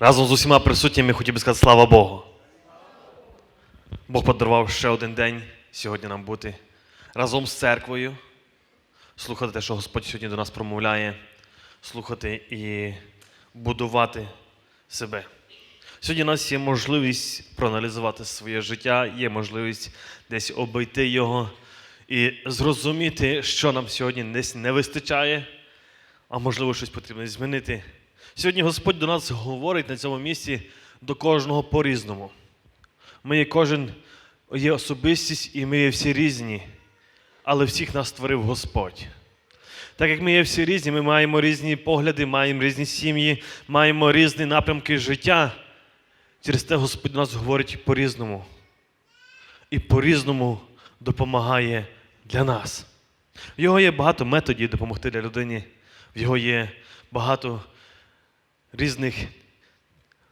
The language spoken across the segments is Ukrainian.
Разом з усіма присутніми хотів би сказати слава Богу. Бог подарував ще один день сьогодні нам бути разом з церквою, слухати те, що Господь сьогодні до нас промовляє, слухати і будувати себе. Сьогодні у нас є можливість проаналізувати своє життя, є можливість десь обійти його і зрозуміти, що нам сьогодні десь не вистачає, а можливо щось потрібно змінити. Сьогодні Господь до нас говорить на цьому місці до кожного по-різному. Ми є кожен є особистість, і ми є всі різні, але всіх нас створив Господь. Так як ми є всі різні, ми маємо різні погляди, маємо різні сім'ї, маємо різні напрямки життя. Через те Господь до нас говорить по-різному. І по-різному допомагає для нас. В його є багато методів допомогти для людини. В його є багато різних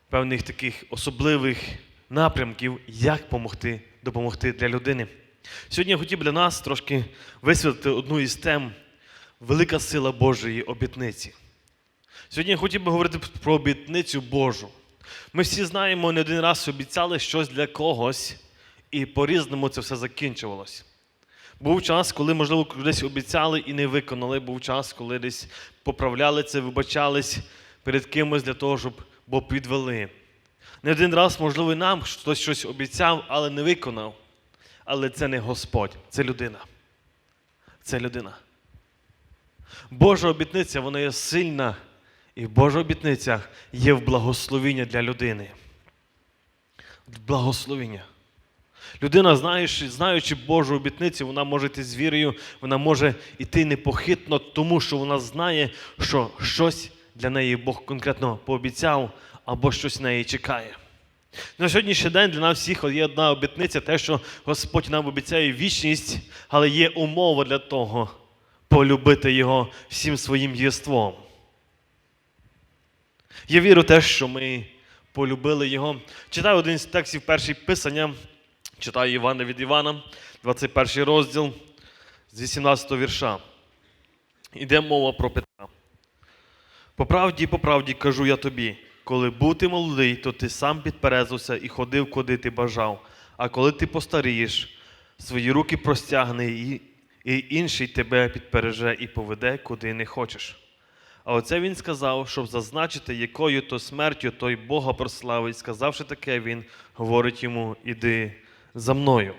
певних таких особливих напрямків, як допомогти, допомогти для людини. Сьогодні я хотів для нас трошки висвітлити одну із тем велика сила Божої обітниці. Сьогодні я хотів би говорити про обітницю Божу. Ми всі знаємо, не один раз обіцяли щось для когось, і по-різному це все закінчувалось. Був час, коли, можливо, десь обіцяли і не виконали. Був час, коли десь поправляли це, вибачались перед кимось для того, щоб бо підвели. Не один раз, можливо, нам хтось щось обіцяв, але не виконав. Але це не Господь, це людина. Це людина. Божа обітниця, вона є сильна, і Божа обітниця є в благословіння для людини. Благословіння. Людина, знаючи, знаючи Божу обітницю, вона може йти з вірою, вона може йти непохитно, тому що вона знає, що щось для неї Бог конкретно пообіцяв, або щось неї чекає. На сьогоднішній день для нас всіх є одна обітниця, те, що Господь нам обіцяє вічність, але є умова для того полюбити Його всім своїм єством. Я вірю те, що ми полюбили Його. Читаю один з текстів перший писання, читаю Івана від Івана, 21 розділ з 18 вірша. Іде мова про. По правді, по правді кажу я тобі, коли бути молодий, то ти сам підперезався і ходив, куди ти бажав. А коли ти постарієш, свої руки простягни, і, інший тебе підпереже і поведе, куди не хочеш. А оце він сказав, щоб зазначити, якою то смертю той Бога прославить. Сказавши таке, він говорить йому: Іди за мною.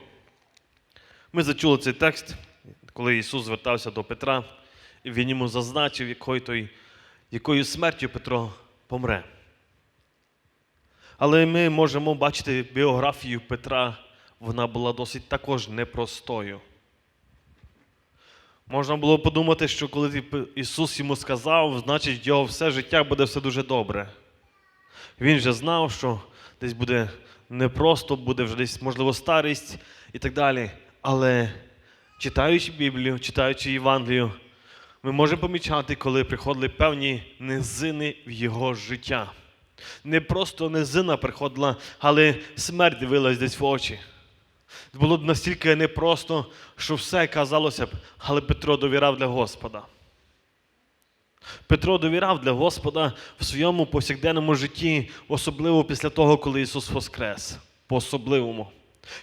Ми зачули цей текст, коли Ісус звертався до Петра, і він йому зазначив, якою, той, якою смертю Петро помре. Але ми можемо бачити біографію Петра, вона була досить також непростою. Можна було подумати, що коли Ісус йому сказав, значить його все життя буде все дуже добре. Він вже знав, що десь буде непросто, буде вже десь, можливо, старість і так далі. Але читаючи Біблію, читаючи Євангелію, ми можемо помічати, коли приходили певні низини в його життя. Не просто низина приходила, але смерть дивилась десь в очі. Було настільки непросто, що все казалося б, але Петро довіряв для Господа. Петро довіряв для Господа в своєму повсякденному житті, особливо після того, коли Ісус воскрес. По-особливому.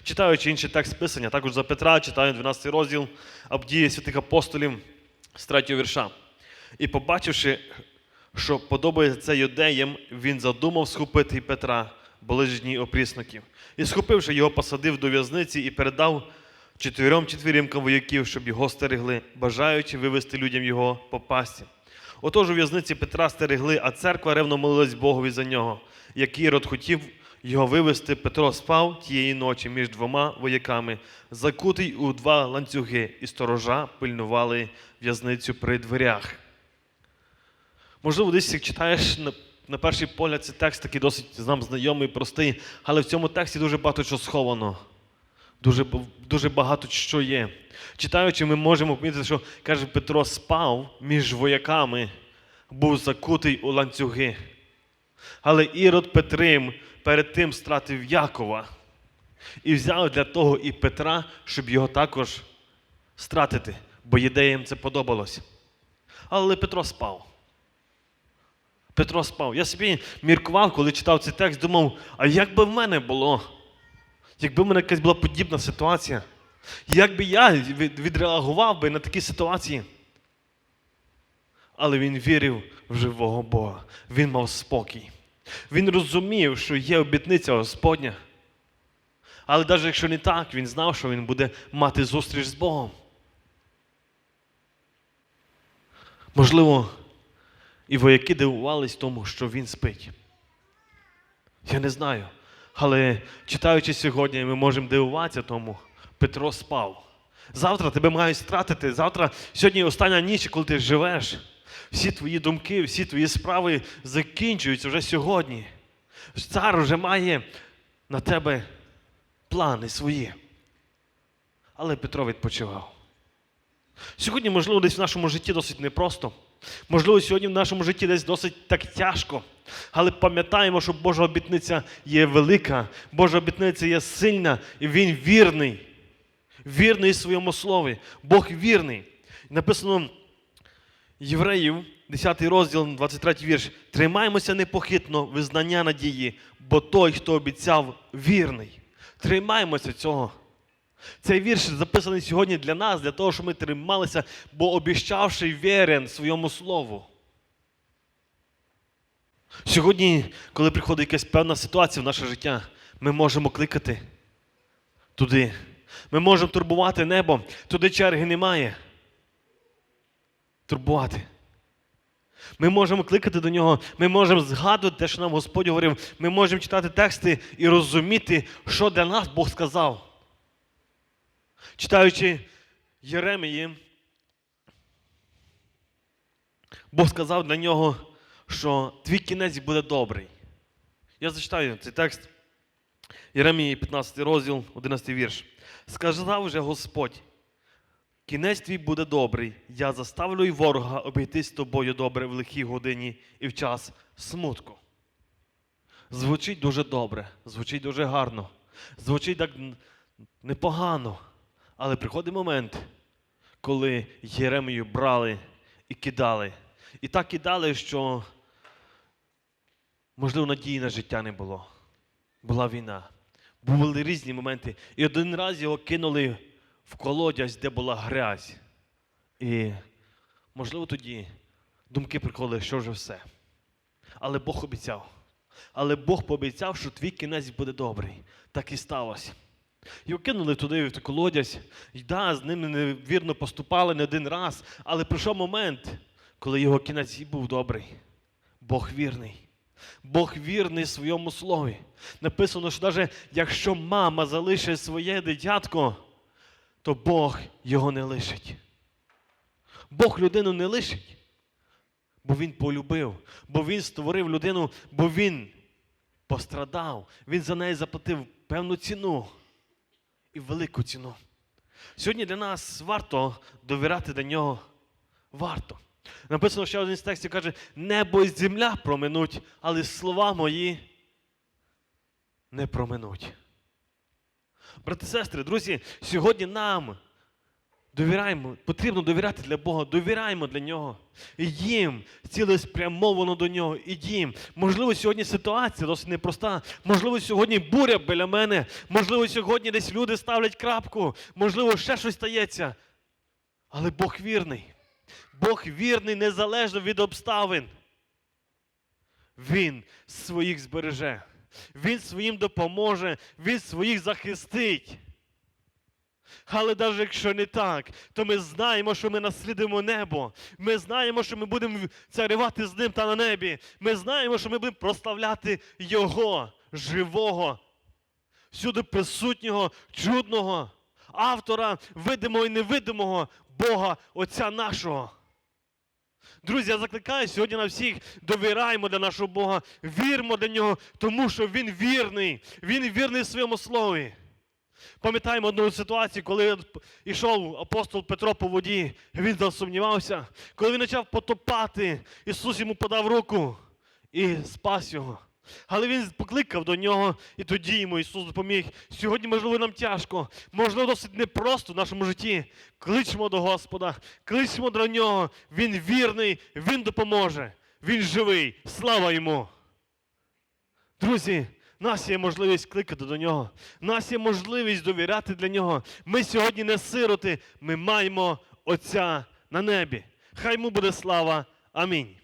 Читаючи інший текст Писання, також за Петра, читаю 12 розділ обдії святих апостолів з 3 вірша. І побачивши, що подобається це юдеям, він задумав схопити Петра, ближній опрісників. І, схопивши його, посадив до в'язниці і передав чотирьом четвірімкам вояків, щоб його стерегли, бажаючи вивести людям його по пасті. Отож у в'язниці Петра стерегли, а церква ревно молилась Богові за нього. Як Ірод хотів його вивести, Петро спав тієї ночі між двома вояками, закутий у два ланцюги, і сторожа пильнували в'язницю при дверях. Можливо, десь як читаєш на, перший погляд, цей текст такий досить нам знайомий, простий, але в цьому тексті дуже багато чого сховано. Дуже, дуже багато що є. Читаючи, ми можемо помітити, що каже, Петро спав між вояками, був закутий у ланцюги. Але Ірод Петрим перед тим стратив Якова і взяв для того і Петра, щоб його також стратити, бо єдеям це подобалось. Але Петро спав. Петро спав. Я собі міркував, коли читав цей текст, думав, а як би в мене було? Якби в мене якась була подібна ситуація, як би я відреагував би на такі ситуації? Але він вірив в живого Бога. Він мав спокій. Він розумів, що є обітниця Господня. Але навіть якщо не так, він знав, що він буде мати зустріч з Богом. Можливо, і вояки дивувались тому, що він спить. Я не знаю. Але читаючи сьогодні, ми можемо дивуватися тому, Петро спав. Завтра тебе мають стратити. Завтра, сьогодні остання ніч, коли ти живеш. Всі твої думки, всі твої справи закінчуються вже сьогодні. Цар вже має на тебе плани свої. Але Петро відпочивав. Сьогодні, можливо, десь в нашому житті досить непросто. Можливо, сьогодні в нашому житті десь досить так тяжко. Але пам'ятаємо, що Божа обітниця є велика, Божа обітниця є сильна, і Він вірний. Вірний своєму слові. Бог вірний. Написано Євреїв, 10 розділ, 23 вірш. Тримаймося непохитно визнання надії, бо той, хто обіцяв, вірний. Тримаймося цього. Цей вірш записаний сьогодні для нас, для того, щоб ми трималися, бо обіщавши вірен своєму слову. Сьогодні, коли приходить якась певна ситуація в наше життя, ми можемо кликати туди. Ми можемо турбувати небо, туди черги немає. Турбувати. Ми можемо кликати до нього, ми можемо згадувати те, що нам Господь говорив. Ми можемо читати тексти і розуміти, що для нас Бог сказав. Читаючи Єремії, Бог сказав для нього, що твій кінець буде добрий. Я зачитаю цей текст. Єремії, 15 розділ, 11 вірш. Сказав вже Господь, кінець твій буде добрий. Я заставлю й ворога обійтись тобою добре в лихій годині і в час смутку. Звучить дуже добре, звучить дуже гарно, звучить так непогано. Але приходить момент, коли Єремію брали і кидали. І так кидали, що, можливо, надії на життя не було. Була війна. Були різні моменти. І один раз його кинули в колодязь, де була грязь. І, можливо, тоді думки приходили, що вже все. Але Бог обіцяв. Але Бог пообіцяв, що твій кінець буде добрий. Так і сталося. Його кинули туди в колодязь. І да, з ним невірно поступали не один раз. Але прийшов момент, коли його кінець був добрий. Бог вірний. Бог вірний своєму слові. Написано, що навіть якщо мама залишить своє дитятко, то Бог його не лишить. Бог людину не лишить, бо Він полюбив, бо Він створив людину, бо Він пострадав. Він за неї заплатив певну ціну і велику ціну. Сьогодні для нас варто довіряти до нього. Варто. Написано, що один з текстів каже: небо і земля проминуть, але слова мої не проминуть. Брати сестри, друзі, сьогодні нам довіряємо, потрібно довіряти для Бога, довіряємо для нього. І їм цілеспрямовано до нього. І їм. Можливо, сьогодні ситуація досить непроста. Можливо, сьогодні буря біля мене. Можливо, сьогодні десь люди ставлять крапку. Можливо, ще щось стається. Але Бог вірний. Бог вірний незалежно від обставин. Він своїх збереже. Він своїм допоможе, він своїх захистить. Але навіть якщо не так, то ми знаємо, що ми наслідуємо небо. Ми знаємо, що ми будемо царювати з ним та на небі. Ми знаємо, що ми будемо прославляти Його живого, всюди присутнього, чудного, автора видимого і невидимого Бога Отця нашого. Друзі, я закликаю сьогодні на всіх довіраймо для нашого Бога, віримо для нього, тому що Він вірний, Він вірний своєму слові. Пам'ятаємо одну ситуацію, коли йшов апостол Петро по воді, він засумнівався. Коли він почав потопати, Ісус йому подав руку і спас його. Але він покликав до нього, і тоді йому Ісус допоміг. Сьогодні, можливо, нам тяжко, можливо, досить непросто в нашому житті. Кличмо до Господа, кличмо до нього. Він вірний, Він допоможе. Він живий. Слава йому! Друзі, в нас є можливість кликати до нього. В нас є можливість довіряти для нього. Ми сьогодні не сироти, ми маємо Отця на небі. Хай йому буде слава. Амінь.